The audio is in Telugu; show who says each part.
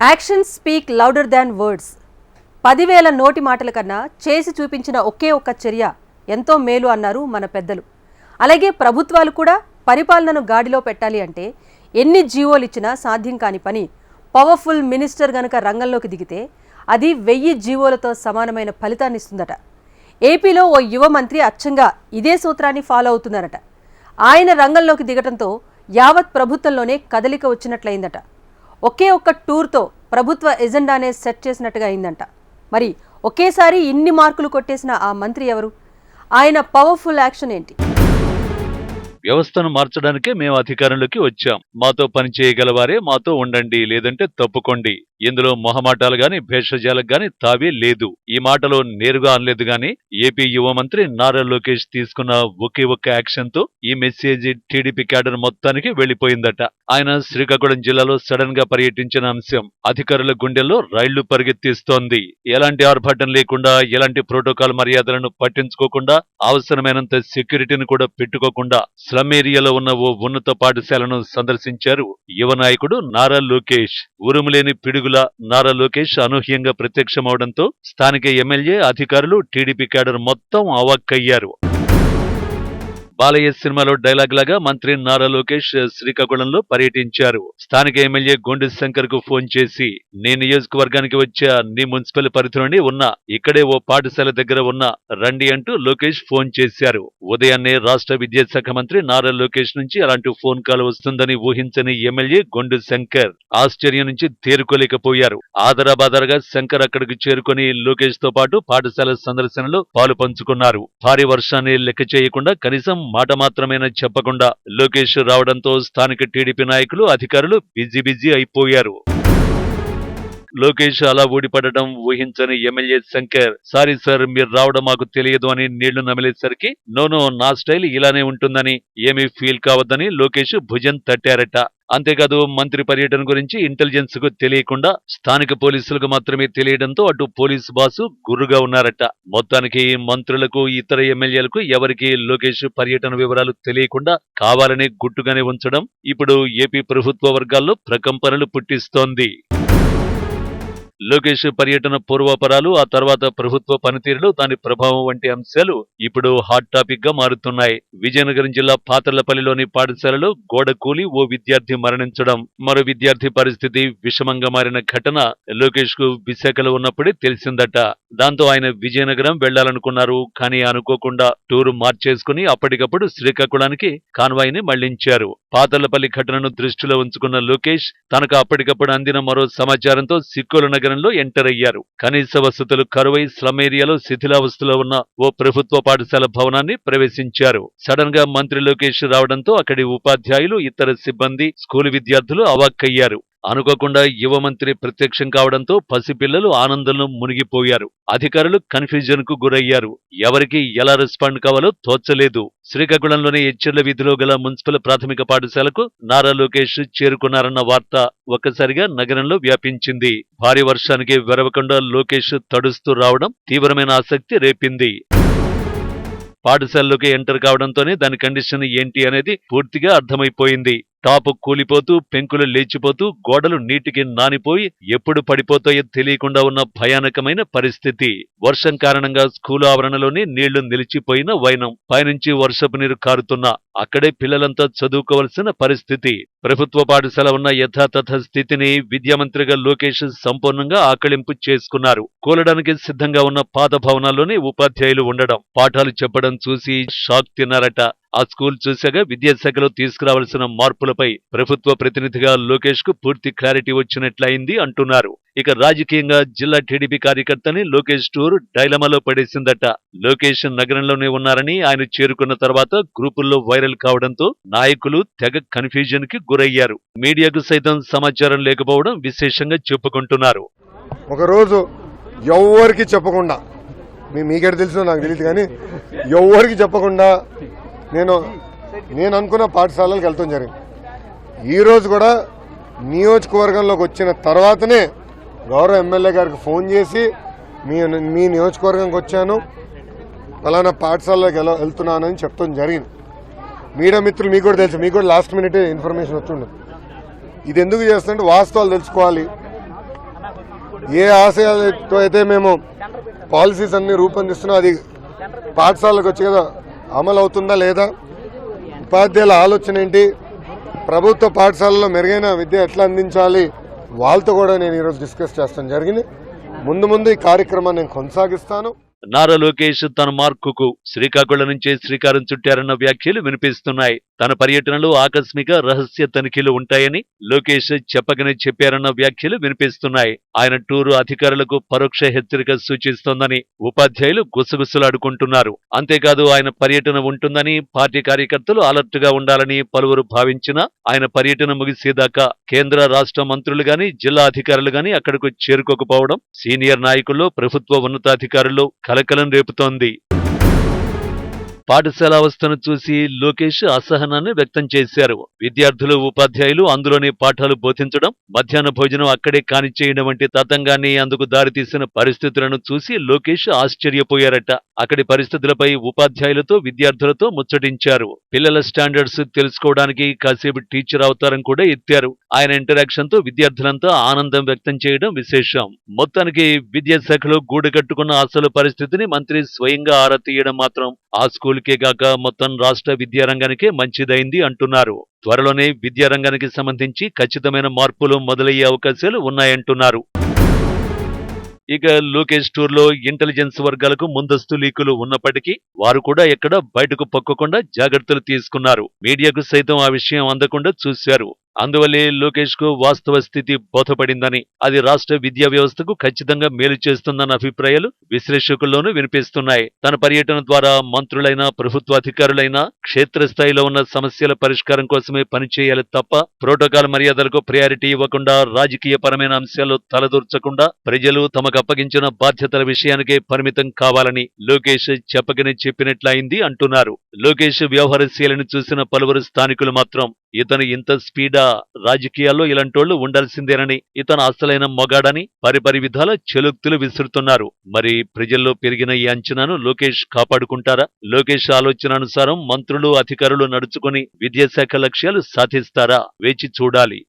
Speaker 1: Action speak louder than words పదివేల నోటి మాటల కన్నా చేసి చూపించిన ఒకే ఒక్క చర్య ఎంతో మేలు అన్నారు మన పెద్దలు. అలాగే ప్రభుత్వాలు కూడా పరిపాలనను గాడిలో పెట్టాలి అంటే ఎన్ని జీవోలు ఇచ్చినా సాధ్యం కాని పని పవర్ఫుల్ మినిస్టర్ గనక రంగంలోకి దిగితే అది వెయ్యి జీవోలతో సమానమైన ఫలితాన్ని ఇస్తుందట. ఏపీలో ఓ యువ మంత్రి అచ్చంగా ఇదే సూత్రాన్ని ఫాలో అవుతున్నారట. ఆయన రంగంలోకి దిగటంతో యావత్ ప్రభుత్వంలోనే కదలిక వచ్చినట్లయిందట. ఒకే ఒక్క టూర్తో ప్రభుత్వ ఎజెండానే సెట్ చేసినట్టుగా అయిందంట. మరి ఒకేసారి ఇన్ని మార్కులు కొట్టేసిన ఆ మంత్రి ఎవరు? ఆయన పవర్ఫుల్ యాక్షన్ ఏంటి?
Speaker 2: వ్యవస్థను మార్చడానికే మేము అధికారంలోకి వచ్చాం. మాతో పని చేయగలవారే మాతో ఉండండి లేదంటే తప్పుకోండి. ఇందులో మొహమాటాలు గాని భేషజాలకు గాని తావే లేదు. ఈ మాటలో నేరుగా అనలేదు గాని ఏపీ యువ మంత్రి నారా లోకేష్ తీసుకున్న ఒకే ఒక్క యాక్షన్తో ఈ మెసేజ్ టీడీపీ క్యాడర్ మొత్తానికి వెళ్ళిపోయిందట ఆయన శ్రీకాకుళం జిల్లాలో సడన్గా పర్యటించిన అంశం అధికారుల గుండెల్లో రైళ్ళు పరిగెత్తిస్తోంది. ఎలాంటి ఆర్భాటం లేకుండా ఎలాంటి ప్రోటోకాల్ మర్యాదలను పట్టించుకోకుండా అవసరమైనంత సెక్యూరిటీని కూడా పెట్టుకోకుండా స్లమ్ ఏరియాలో ఉన్న ఓ ఉన్నత పాఠశాలను సందర్శించారు. యువ నాయకుడు నారా లోకేష్. ఉరుములేని పిడుగుల నారా లోకేష్ అనూహ్యంగా ప్రత్యక్షమవడంతో స్థానిక ఎమ్మెల్యే అధికారులు టీడీపీ క్యాడర్ మొత్తం అవాక్కయ్యారు. బాలయ్య సినిమాలో డైలాగ్ లాగా మంత్రి నారా లోకేష్ శ్రీకాకుళంలో పర్యటించారు. స్థానిక ఎమ్మెల్యే గొండు శంకర్కు ఫోన్ చేసి నీ నియోజకవర్గానికి వచ్చా నీ మున్సిపల్ పరిధిలోనే ఉన్నా ఇక్కడే ఓ పాఠశాల దగ్గర ఉన్నా రండి అంటూ లోకేష్ ఫోన్ చేశారు. ఉదయాన్నే రాష్ట్ర విద్యాశాఖ మంత్రి నారా లోకేష్ నుంచి అలాంటి ఫోన్ కాల్ వస్తుందని ఊహించని ఎమ్మెల్యే గొండు శంకర్ ఆశ్చర్యం నుంచి తేరుకోలేకపోయారు. ఆదరాబాదరగా శంకర్ అక్కడికి చేరుకొని లోకేష్తో పాటు పాఠశాల సందర్శనలో పాలు పంచుకున్నారు. భారీ వర్షాన్ని లెక్క చేయకుండా కనీసం మాట మాత్రమేనని చెప్పకుండా లోకేష్ రావడంతో స్థానిక టీడీపీ నాయకులు అధికారులు బిజీ బిజీ అయిపోయారు. లోకేష్ అలా ఊడిపడడం ఊహించని ఎమ్మెల్యే శంకర్ సారీ సార్ మీరు రావడం మాకు తెలియదు అని నీళ్ళు నమిలేసరికి నోనో నా స్టైల్ ఇలానే ఉంటుందని ఏమీ ఫీల్ కావద్దని లోకేష్ భుజం తట్టారట. అంతేకాదు మంత్రి పర్యటన గురించి ఇంటెలిజెన్స్కు తెలియకుండా స్థానిక పోలీసులకు మాత్రమే తెలియడంతో అటు పోలీసు బాసు గుర్రుగా ఉన్నారట. మొత్తానికి మంత్రులకు ఇతర ఎమ్మెల్యేలకు ఎవరికి లోకేష్ పర్యటన వివరాలు తెలియకుండా కావాలని గుట్టుగానే ఉంచడం ఇప్పుడు ఏపీ ప్రభుత్వ వర్గాల్లో ప్రకంపనలు పుట్టిస్తోంది. లోకేష్ పర్యటన పూర్వాపరాలు ఆ తర్వాత ప్రభుత్వ పనితీరులో దాని ప్రభావం వంటి అంశాలు ఇప్పుడు హాట్ టాపిక్గా మారుతున్నాయి. విజయనగరం జిల్లా పాతర్లపల్లిలోని పాఠశాలలో గోడ కూలి ఓ విద్యార్థి మరణించడం మరో విద్యార్థి పరిస్థితి విషమంగా మారిన ఘటన లోకేష్కు విశాఖలో ఉన్నప్పుడే తెలిసిందట. దాంతో ఆయన విజయనగరం వెళ్ళాలనుకున్నారు కానీ అనుకోకుండా టూరు మార్చేసుకుని అప్పటికప్పుడు శ్రీకాకుళానికి కాన్వాయ్ని మళ్ళించారు. పాతర్లపల్లి ఘటనను దృష్టిలో ఉంచుకున్న లోకేష్ తనకు అప్పటికప్పుడు అందిన మరో సమాచారంతో సిక్కోలు నగరంలో ఎంటర్ అయ్యారు. కనీస వసతులు కరువై స్లమ్ ఏరియాలో శిథిలావస్థలో ఉన్న ఓ ప్రభుత్వ పాఠశాల భవనాన్ని ప్రవేశించారు. సడన్గా మంత్రి లోకేష్ రావడంతో అక్కడి ఉపాధ్యాయులు ఇతర సిబ్బంది స్కూలు విద్యార్థులు అవాక్కయ్యారు. అనుకోకుండా యువ మంత్రి ప్రత్యక్షం కావడంతో పసిపిల్లలు ఆనందంలో మునిగిపోయారు. అధికారులు కన్ఫ్యూజన్కు గురయ్యారు. ఎవరికి ఎలా రెస్పాండ్ కావాలో తోచలేదు. శ్రీకాకుళంలోని ఎచ్చెర్ల వీధిలో గల మున్సిపల్ ప్రాథమిక పాఠశాలకు నారా లోకేష్ చేరుకున్నారన్న వార్త ఒక్కసారిగా నగరంలో వ్యాపించింది. భారీ వర్షానికి వెరవకుండా లోకేష్ తడుస్తూ రావడం తీవ్రమైన ఆసక్తి రేపింది. పాఠశాలలోకి ఎంటర్ కావడంతోనే దాని కండిషన్ ఏంటి అనేది పూర్తిగా అర్థమైపోయింది. టాపు కూలిపోతూ పెంకులు లేచిపోతూ గోడలు నీటికి నానిపోయి ఎప్పుడు పడిపోతాయో తెలియకుండా ఉన్న భయానకమైన పరిస్థితి. వర్షం కారణంగా స్కూలు ఆవరణలోనే నీళ్ళు నిలిచిపోయిన వైనం. పైనుంచి వర్షపు నీరు కారుతున్నా అక్కడే పిల్లలంతా చదువుకోవలసిన పరిస్థితి. ప్రభుత్వ పాఠశాల ఉన్న యథాతథ స్థితిని విద్యామంత్రిగా లోకేష్ సంపూర్ణంగా ఆకళింపు చేసుకున్నారు. కూలడానికి సిద్ధంగా ఉన్న పాత భవనాల్లోనే ఉపాధ్యాయులు ఉండడం. పాఠాలు చెప్పడం చూసి షాక్ తిన్నారట. ఆ స్కూల్ చూశాక విద్యాశాఖలో తీసుకురావాల్సిన మార్పులపై ప్రభుత్వ ప్రతినిధిగా లోకేష్కు పూర్తి క్లారిటీ వచ్చినట్లయింది అంటున్నారు. ఇక రాజకీయంగా జిల్లా టీడీపీ కార్యకర్తని లోకేష్ టూర్ డైలమాలో పడేసిందట. లోకేష్ నగరంలోనే ఉన్నారని ఆయన చేరుకున్న తర్వాత గ్రూపుల్లో వైరల్ కావడంతో నాయకులు తెగ కన్ఫ్యూజన్కి గురయ్యారు. మీడియాకు సైతం సమాచారం లేకపోవడం విశేషంగా చెప్పుకుంటున్నారు.
Speaker 3: ఒకరోజు ఎవ్వరికి చెప్పకుండా మీ తెలుసు నాకు తెలియదు కానీ ఎవ్వరికి చెప్పకుండా నేను నేను అనుకున్న పాఠశాలలకు వెళ్తాం జరిగింది. ఈరోజు కూడా నియోజకవర్గంలోకి వచ్చిన తర్వాతనే గౌరవ ఎమ్మెల్యే గారికి ఫోన్ చేసి మీ మీ నియోజకవర్గంకి వచ్చాను. ఫలానా పాఠశాలలోకి ఎలా వెళ్తున్నానని చెప్తాం జరిగింది. మీడియా మిత్రులు మీకు కూడా తెలుసు మీకు కూడా లాస్ట్ మినిట్ ఇన్ఫర్మేషన్ వచ్చిండదు ఇది ఎందుకు చేస్తుంటే వాస్తవాలు తెలుసుకోవాలి. ఏ ఆశయాలతో అయితే మేము పాలసీస్ అన్ని రూపొందిస్తున్నాం అది పాఠశాలకు వచ్చి కదా అమలు అవుతుందా లేదా? ఉపాధ్యాయుల ఆలోచన ఏంటి? ప్రభుత్వ పాఠశాలలో మెరుగైన విద్య ఎట్లా అందించాలి? వాళ్ళతో కూడా నేను ఈరోజు డిస్కస్ చేస్తాను జరిగింది. ముందు ముందు ఈ కార్యక్రమాన్ని నేను కొనసాగిస్తాను.
Speaker 2: నారా లోకేష్ తన మార్కుకు శ్రీకాకుళం నుంచే శ్రీకారం చుట్టారన్న వ్యాఖ్యలు వినిపిస్తున్నాయి. తన పర్యటనలో ఆకస్మిక రహస్య తనిఖీలు ఉంటాయని లోకేష్ చెప్పకనే చెప్పారన్న వ్యాఖ్యలు వినిపిస్తున్నాయి. ఆయన టూరు అధికారులకు పరోక్ష హెచ్చరిక సూచిస్తోందని ఉపాధ్యాయులు గుసగుసలాడుకుంటున్నారు. అంతేకాదు ఆయన పర్యటన ఉంటుందని పార్టీ కార్యకర్తలు అలర్ట్గా ఉండాలని పలువురు భావించినా ఆయన పర్యటన ముగిసేదాకా కేంద్ర రాష్ట్ర మంత్రులు గాని జిల్లా అధికారులు గాని అక్కడకు చేరుకోకపోవడం సీనియర్ నాయకుల్లో ప్రభుత్వ ఉన్నతాధికారుల్లో కలకలం రేపుతోంది. పాఠశాల అవస్థను చూసి లోకేష్ అసహనాన్ని వ్యక్తం చేశారు. విద్యార్థులు ఉపాధ్యాయులు అందులోనే పాఠాలు బోధించడం మధ్యాహ్న భోజనం అక్కడే కానిచేయడం వంటి తతంగాన్ని అందుకు దారితీసిన పరిస్థితులను చూసి లోకేష్ ఆశ్చర్యపోయారట. అక్కడి పరిస్థితులపై ఉపాధ్యాయులతో విద్యార్థులతో ముచ్చటించారు. పిల్లల స్టాండర్డ్స్ తెలుసుకోవడానికి కాసేపు టీచర్ అవతారం కూడా ఎత్తారు. ఆయన ఇంటరాక్షన్తో విద్యార్థులంతా ఆనందం వ్యక్తం చేయడం విశేషం. మొత్తానికి విద్యాశాఖలో గూడు కట్టుకున్న అసలు పరిస్థితిని మంత్రి స్వయంగా ఆరా తీయడం మాత్రం ఆ స్కూల్కే గాక మొత్తం రాష్ట్ర విద్యారంగానికే మంచిదైంది అంటున్నారు. త్వరలోనే విద్యారంగానికి సంబంధించి ఖచ్చితమైన మార్పులు మొదలయ్యే అవకాశాలు ఉన్నాయంటున్నారు. ఇక లోకేష్ టూర్లో ఇంటెలిజెన్స్ వర్గాలకు ముందస్తు లీకులు ఉన్నప్పటికీ వారు కూడా ఎక్కడ బయటకు పొక్కకుండా జాగ్రత్తలు తీసుకున్నారు. మీడియాకు సైతం ఆ విషయం అందకుండా చూశారు. అందువల్లే లోకేష్కు వాస్తవ స్థితి బోధపడిందని అది రాష్ట్ర విద్యా వ్యవస్థకు ఖచ్చితంగా మేలు చేస్తుందన్న అభిప్రాయాలు విశ్లేషకుల్లోనూ వినిపిస్తున్నాయి. తన పర్యటన ద్వారా మంత్రులైన ప్రభుత్వాధికారులైనా క్షేత్రస్థాయిలో ఉన్న సమస్యల పరిష్కారం కోసమే పనిచేయాలి తప్ప ప్రోటోకాల్ మర్యాదలకు ప్రయారిటీ ఇవ్వకుండా రాజకీయ పరమైన అంశాల్లో తలదూర్చకుండా ప్రజలు తమకు అప్పగించిన బాధ్యతల విషయానికే పరిమితం కావాలని లోకేష్ చెప్పకనే చెప్పినట్లయింది అంటున్నారు. లోకేష్ వ్యవహారశీలను చూసిన పలువురు స్థానికులు మాత్రం ఇతను ఇంత స్పీడా రాజకీయాల్లో ఇలాంటోళ్ళు ఉండాల్సిందేనని ఇతను అసలైన మొగాడని పరిపరి విధాల చెలుక్తులు విసురుతున్నారు. మరి ప్రజల్లో పెరిగిన ఈ అంచనాను లోకేష్ కాపాడుకుంటారా? లోకేష్ ఆలోచనానుసారం మంత్రులు అధికారులు నడుచుకుని విద్యాశాఖ లక్ష్యాలు సాధిస్తారా? వేచి చూడాలి.